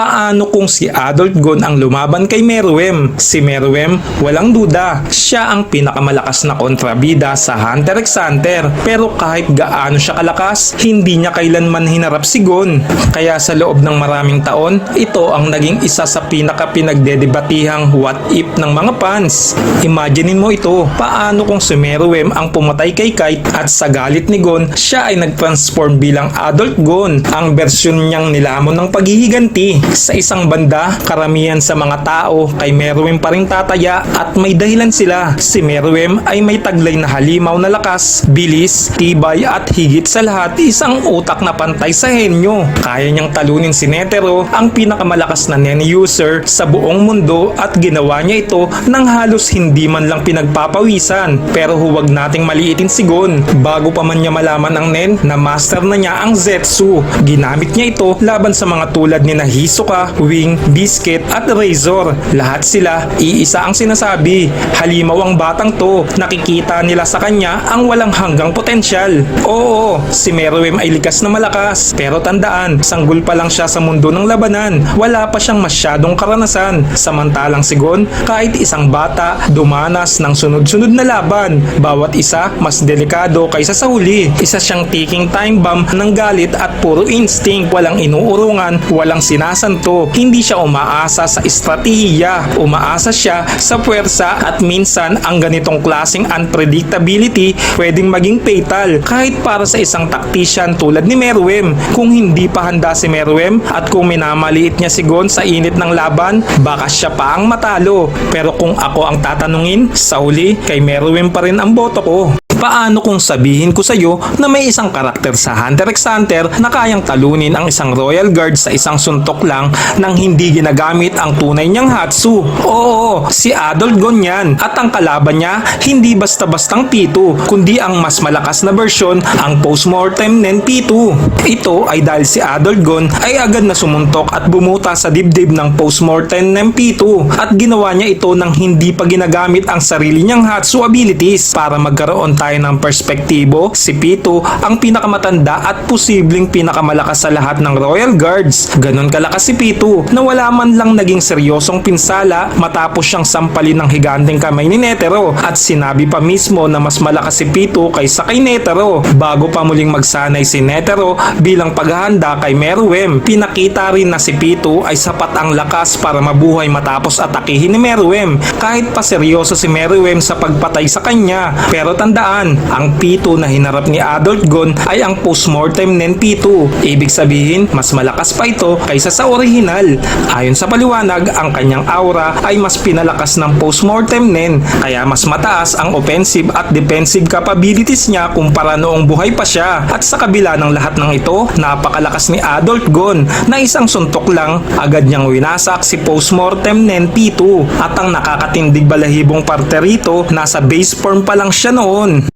Paano kung si Adolf Gon ang lumaban kay Meruem? Si Meruem, walang duda, siya ang pinakamalakas na kontrabida sa Hunter x Hunter. Pero kahit gaano siya kalakas, hindi niya kailanman hinarap si Gon. Kaya sa loob ng maraming taon, ito ang naging isa sa pinaka pinagdedebatihang what if ng mga fans. Imaginein mo ito, paano kung si Meruem ang pumatay kay Kite at sa galit ni Gon, siya ay nag-transform bilang Adult Gon, ang bersyon niyang nilamon ng paghihiganti. Sa isang banda, karamihan sa mga tao kay Meruem pa rin tataya at may dahilan sila. Si Meruem ay may taglay na halimaw na lakas, bilis, tibay at higit sa lahat isang utak na pantay sa henyo. Kaya niyang talunin si Netero, ang pinakamalakas na Nen user sa buong mundo at ginawa niya ito nang halos hindi man lang pinagpapawisan. Pero huwag nating maliitin si Gon. Bago pa man niya malaman ang Nen na master na niya ang Zetsu, ginamit niya ito laban sa mga tulad ni na Hisoka, Wing, Biscuit at Razor. Lahat sila iisa ang sinasabi. Halimaw ang batang to. Nakikita nila sa kanya ang walang hanggang potensyal. Oo, si Meruem ay likas na malakas. Pero tandaan, sanggol pa lang siya sa mundo ng labanan. Wala pa siyang masyadong karanasan. Samantalang si Gon, kahit isang bata, dumanas ng sunod-sunod na laban. Bawat isa mas delikado kaysa sa huli. Isa siyang ticking time bomb ng galit at puro instinct. Walang inuurungan, walang sinasanto. Hindi siya umaasa sa estratehiya. Umaasa siya sa puwersa at minsan ang ganitong klaseng unpredictability pwedeng maging fatal kahit para sa isang tactician tulad ni Meruem. Kung hindi pa handa si Meruem at kung minamaliit niya si Gon sa init ng laban, baka siya pa ang matalo. Pero kung ako ang tatanungin, sa huli, kay Meruem pa rin ang boto ko. Paano kung sabihin ko sa iyo na may isang karakter sa Hunter x Hunter na kayang talunin ang isang Royal Guard sa isang suntok lang nang hindi ginagamit ang tunay niyang Hatsu? Oo, si Adolf Gon yan. At ang kalaban niya, hindi basta-bastang P2, kundi ang mas malakas na bersyon, ang postmortem nen P2. Ito ay dahil si Adolf Gon ay agad na sumuntok at bumuta sa dibdib ng postmortem ng P2 at ginawa niya ito nang hindi pa ginagamit ang sarili niyang Hatsu abilities para magkaroon tayo ng perspektibo, si P2 ang pinakamatanda at posibleng pinakamalakas sa lahat ng Royal Guards. Ganon kalakas si P2 na wala man lang naging seryosong pinsala matapos siyang sampalin ng higanteng kamay ni Netero at sinabi pa mismo na mas malakas si P2 kaysa kay Netero bago pa muling magsanay si Netero bilang paghahanda kay Meruem. Pinakita rin na si P2 ay sapat ang lakas para mabuhay matapos atakihin ni Meruem kahit pa seryoso si Meruem sa pagpatay sa kanya. Pero tandaan, ang P2 na hinarap ni Adolf Gon ay ang postmortem nen P2. Ibig sabihin, mas malakas pa ito kaysa sa original. Ayon sa paliwanag, ang kanyang aura ay mas pinalakas ng postmortem nen, kaya mas mataas ang offensive at defensive capabilities niya kumpara noong buhay pa siya. At sa kabila ng lahat ng ito, napakalakas ni Adolf Gon na isang suntok lang, agad niyang winasak si postmortem nen P2. At ang nakakatindig balahibong parte rito, nasa base form pa lang siya noon.